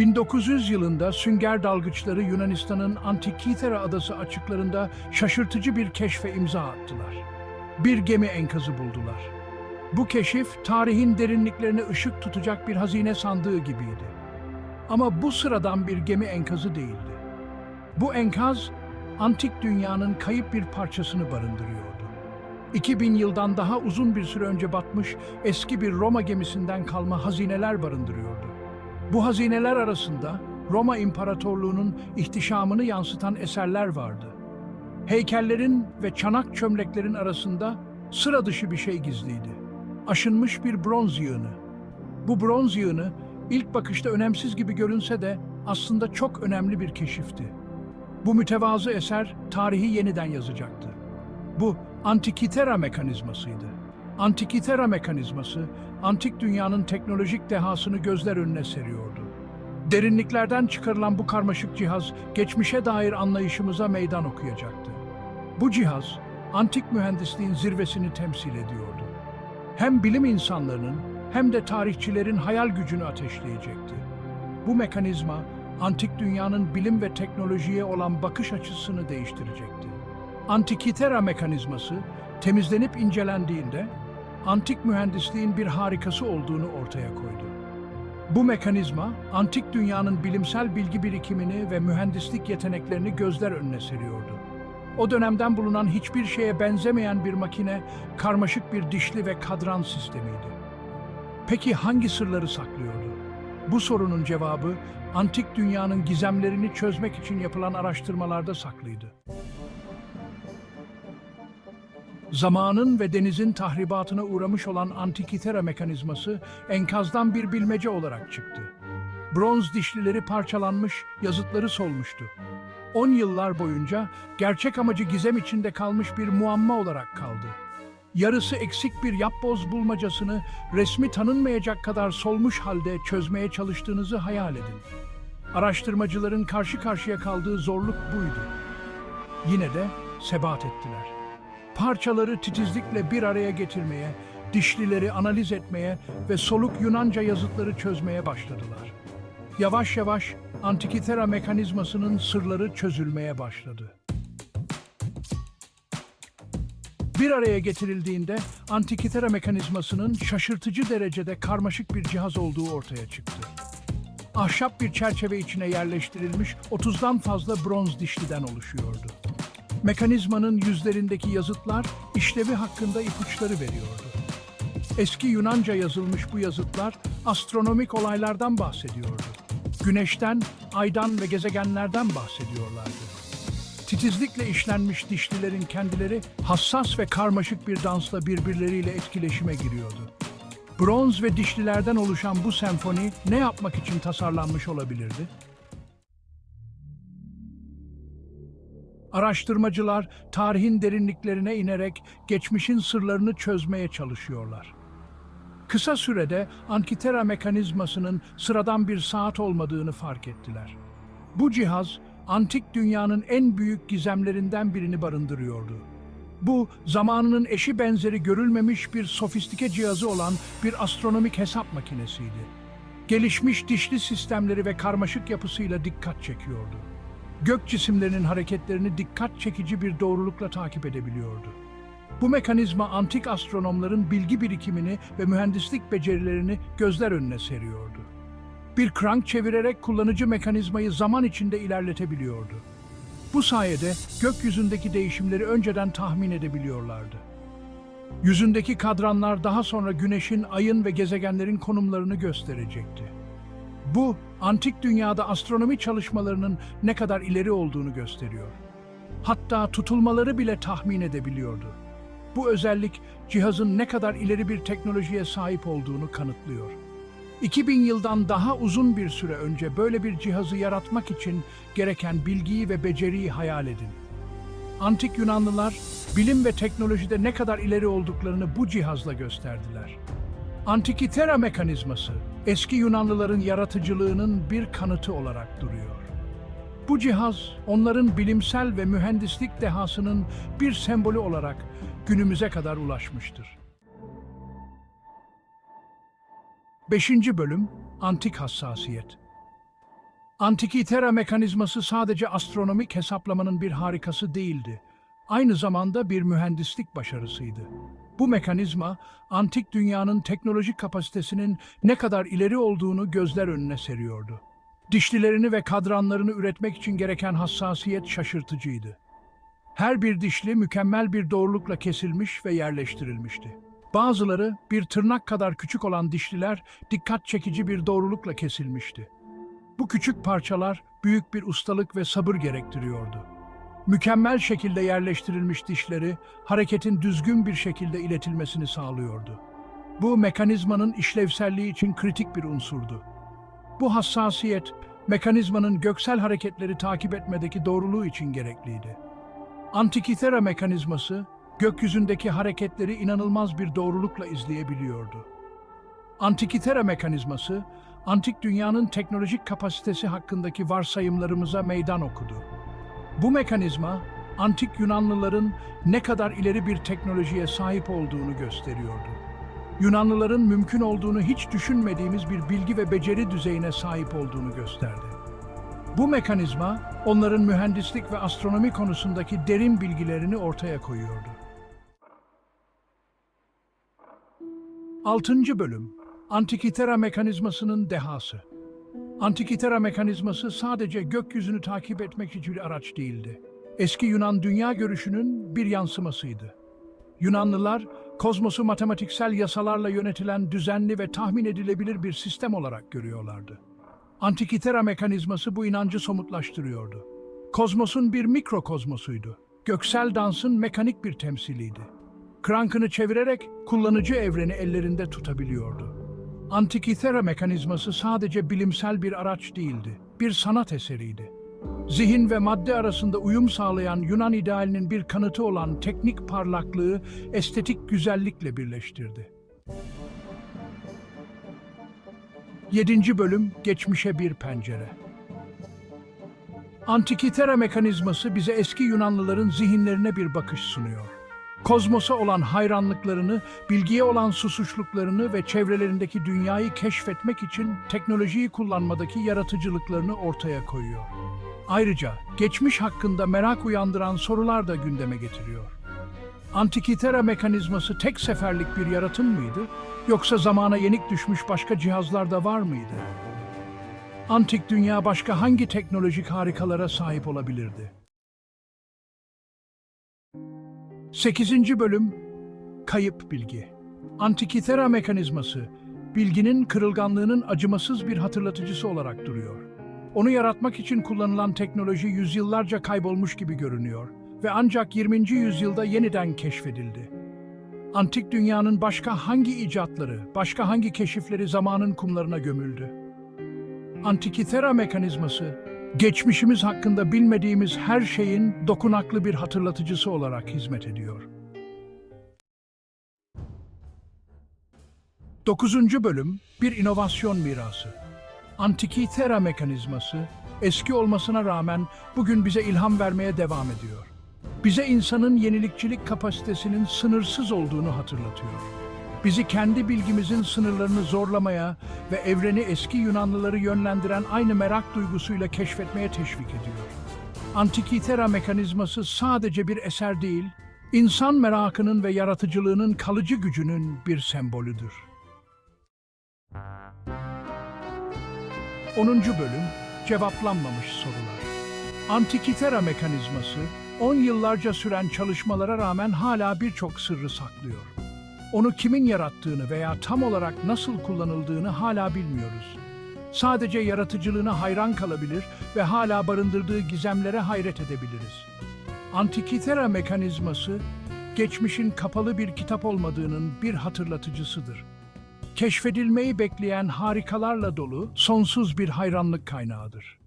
1900 yılında sünger dalgıçları Yunanistan'ın Antikythera adası açıklarında şaşırtıcı bir keşfe imza attılar. Bir gemi enkazı buldular. Bu keşif tarihin derinliklerine ışık tutacak bir hazine sandığı gibiydi. Ama bu sıradan bir gemi enkazı değildi. Bu enkaz antik dünyanın kayıp bir parçasını barındırıyordu. 2000 yıldan daha uzun bir süre önce batmış eski bir Roma gemisinden kalma hazineler barındırıyordu. Bu hazineler arasında Roma İmparatorluğu'nun ihtişamını yansıtan eserler vardı. Heykellerin ve çanak çömleklerin arasında sıra dışı bir şey gizliydi. Aşınmış bir bronz yığını. Bu bronz yığını ilk bakışta önemsiz gibi görünse de aslında çok önemli bir keşifti. Bu mütevazı eser tarihi yeniden yazacaktı. Bu Antikythera mekanizmasıydı. Antikythera mekanizması, antik dünyanın teknolojik dehasını gözler önüne seriyordu. Derinliklerden çıkarılan bu karmaşık cihaz, geçmişe dair anlayışımıza meydan okuyacaktı. Bu cihaz, antik mühendisliğin zirvesini temsil ediyordu. Hem bilim insanlarının hem de tarihçilerin hayal gücünü ateşleyecekti. Bu mekanizma, antik dünyanın bilim ve teknolojiye olan bakış açısını değiştirecekti. Antikythera mekanizması temizlenip incelendiğinde antik mühendisliğin bir harikası olduğunu ortaya koydu. Bu mekanizma antik dünyanın bilimsel bilgi birikimini ve mühendislik yeteneklerini gözler önüne seriyordu. O dönemden bulunan hiçbir şeye benzemeyen bir makine, karmaşık bir dişli ve kadran sistemiydi. Peki hangi sırları saklıyordu? Bu sorunun cevabı antik dünyanın gizemlerini çözmek için yapılan araştırmalarda saklıydı. Zamanın ve denizin tahribatına uğramış olan Antikythera mekanizması enkazdan bir bilmece olarak çıktı. Bronz dişlileri parçalanmış, yazıtları solmuştu. 10 yıllar boyunca gerçek amacı gizem içinde kalmış bir muamma olarak kaldı. Yarısı eksik bir yapboz bulmacasını resmi tanınmayacak kadar solmuş halde çözmeye çalıştığınızı hayal edin. Araştırmacıların karşı karşıya kaldığı zorluk buydu. Yine de sebat ettiler. Parçaları titizlikle bir araya getirmeye, dişlileri analiz etmeye ve soluk Yunanca yazıtları çözmeye başladılar. Yavaş yavaş Antikythera mekanizmasının sırları çözülmeye başladı. Bir araya getirildiğinde Antikythera mekanizmasının şaşırtıcı derecede karmaşık bir cihaz olduğu ortaya çıktı. Ahşap bir çerçeve içine yerleştirilmiş 30'dan fazla bronz dişliden oluşuyordu. Mekanizmanın yüzlerindeki yazıtlar işlevi hakkında ipuçları veriyordu. Eski Yunanca yazılmış bu yazıtlar astronomik olaylardan bahsediyordu. Güneşten, aydan ve gezegenlerden bahsediyorlardı. Titizlikle işlenmiş dişlilerin kendileri hassas ve karmaşık bir dansla birbirleriyle etkileşime giriyordu. Bronz ve dişlilerden oluşan bu senfoni ne yapmak için tasarlanmış olabilirdi? Araştırmacılar tarihin derinliklerine inerek geçmişin sırlarını çözmeye çalışıyorlar. Kısa sürede Antikythera mekanizmasının sıradan bir saat olmadığını fark ettiler. Bu cihaz antik dünyanın en büyük gizemlerinden birini barındırıyordu. Bu zamanının eşi benzeri görülmemiş bir sofistike cihazı olan bir astronomik hesap makinesiydi. Gelişmiş dişli sistemleri ve karmaşık yapısıyla dikkat çekiyordu. Gök cisimlerinin hareketlerini dikkat çekici bir doğrulukla takip edebiliyordu. Bu mekanizma antik astronomların bilgi birikimini ve mühendislik becerilerini gözler önüne seriyordu. Bir krank çevirerek kullanıcı mekanizmayı zaman içinde ilerletebiliyordu. Bu sayede gökyüzündeki değişimleri önceden tahmin edebiliyorlardı. Yüzündeki kadranlar daha sonra güneşin, ayın ve gezegenlerin konumlarını gösterecekti. Bu, antik dünyada astronomi çalışmalarının ne kadar ileri olduğunu gösteriyor. Hatta tutulmaları bile tahmin edebiliyordu. Bu özellik cihazın ne kadar ileri bir teknolojiye sahip olduğunu kanıtlıyor. 2000 yıldan daha uzun bir süre önce böyle bir cihazı yaratmak için gereken bilgiyi ve beceriyi hayal edin. Antik Yunanlılar bilim ve teknolojide ne kadar ileri olduklarını bu cihazla gösterdiler. Antikythera mekanizması eski Yunanlıların yaratıcılığının bir kanıtı olarak duruyor. Bu cihaz onların bilimsel ve mühendislik dehasının bir sembolü olarak günümüze kadar ulaşmıştır. 5. Bölüm Antik Hassasiyet Antikitera mekanizması sadece astronomik hesaplamanın bir harikası değildi. Aynı zamanda bir mühendislik başarısıydı. Bu mekanizma, antik dünyanın teknolojik kapasitesinin ne kadar ileri olduğunu gözler önüne seriyordu. Dişlilerini ve kadranlarını üretmek için gereken hassasiyet şaşırtıcıydı. Her bir dişli mükemmel bir doğrulukla kesilmiş ve yerleştirilmişti. Bazıları bir tırnak kadar küçük olan dişliler dikkat çekici bir doğrulukla kesilmişti. Bu küçük parçalar büyük bir ustalık ve sabır gerektiriyordu. Mükemmel şekilde yerleştirilmiş dişleri hareketin düzgün bir şekilde iletilmesini sağlıyordu. Bu mekanizmanın işlevselliği için kritik bir unsurdu. Bu hassasiyet mekanizmanın göksel hareketleri takip etmedeki doğruluğu için gerekliydi. Antikitera mekanizması gökyüzündeki hareketleri inanılmaz bir doğrulukla izleyebiliyordu. Antikitera mekanizması, antik dünyanın teknolojik kapasitesi hakkındaki varsayımlarımıza meydan okudu. Bu mekanizma, antik Yunanlıların ne kadar ileri bir teknolojiye sahip olduğunu gösteriyordu. Yunanlıların mümkün olduğunu hiç düşünmediğimiz bir bilgi ve beceri düzeyine sahip olduğunu gösterdi. Bu mekanizma, onların mühendislik ve astronomi konusundaki derin bilgilerini ortaya koyuyordu. 6. Bölüm Antikitera mekanizmasının dehası Antikitera mekanizması sadece gökyüzünü takip etmek için bir araç değildi. Eski Yunan dünya görüşünün bir yansımasıydı. Yunanlılar, kozmosu matematiksel yasalarla yönetilen düzenli ve tahmin edilebilir bir sistem olarak görüyorlardı. Antikitera mekanizması bu inancı somutlaştırıyordu. Kozmosun bir mikrokozmosuydu. Göksel dansın mekanik bir temsiliydi. Krankını çevirerek kullanıcı evreni ellerinde tutabiliyordu. Antikitera mekanizması sadece bilimsel bir araç değildi, bir sanat eseriydi. Zihin ve madde arasında uyum sağlayan Yunan idealinin bir kanıtı olan teknik parlaklığı estetik güzellikle birleştirdi. 7. Bölüm Geçmişe Bir Pencere Antikitera mekanizması bize eski Yunanlıların zihinlerine bir bakış sunuyor. Kozmosa olan hayranlıklarını, bilgiye olan susuşluklarını ve çevrelerindeki dünyayı keşfetmek için teknolojiyi kullanmadaki yaratıcılıklarını ortaya koyuyor. Ayrıca geçmiş hakkında merak uyandıran sorular da gündeme getiriyor. Antikitera mekanizması tek seferlik bir yaratım mıydı yoksa zamana yenik düşmüş başka cihazlar da var mıydı? Antik dünya başka hangi teknolojik harikalara sahip olabilirdi? 8. Bölüm Kayıp Bilgi Antikitera mekanizması, bilginin kırılganlığının acımasız bir hatırlatıcısı olarak duruyor. Onu yaratmak için kullanılan teknoloji yüzyıllarca kaybolmuş gibi görünüyor ve ancak 20. yüzyılda yeniden keşfedildi. Antik dünyanın başka hangi icatları, başka hangi keşifleri zamanın kumlarına gömüldü? Antikitera mekanizması, geçmişimiz hakkında bilmediğimiz her şeyin dokunaklı bir hatırlatıcısı olarak hizmet ediyor. 9. Bölüm Bir inovasyon mirası. Antikitera mekanizması, eski olmasına rağmen bugün bize ilham vermeye devam ediyor. Bize insanın yenilikçilik kapasitesinin sınırsız olduğunu hatırlatıyor. Bizi kendi bilgimizin sınırlarını zorlamaya ve evreni eski Yunanlıları yönlendiren aynı merak duygusuyla keşfetmeye teşvik ediyor. Antikitera mekanizması sadece bir eser değil, insan merakının ve yaratıcılığının kalıcı gücünün bir sembolüdür. 10. Bölüm Cevaplanmamış Sorular Antikitera mekanizması, 10 yıllarca süren çalışmalara rağmen hala birçok sırrı saklıyor. Onu kimin yarattığını veya tam olarak nasıl kullanıldığını hala bilmiyoruz. Sadece yaratıcılığına hayran kalabilir ve hala barındırdığı gizemlere hayret edebiliriz. Antikitera mekanizması, geçmişin kapalı bir kitap olmadığının bir hatırlatıcısıdır. Keşfedilmeyi bekleyen harikalarla dolu sonsuz bir hayranlık kaynağıdır.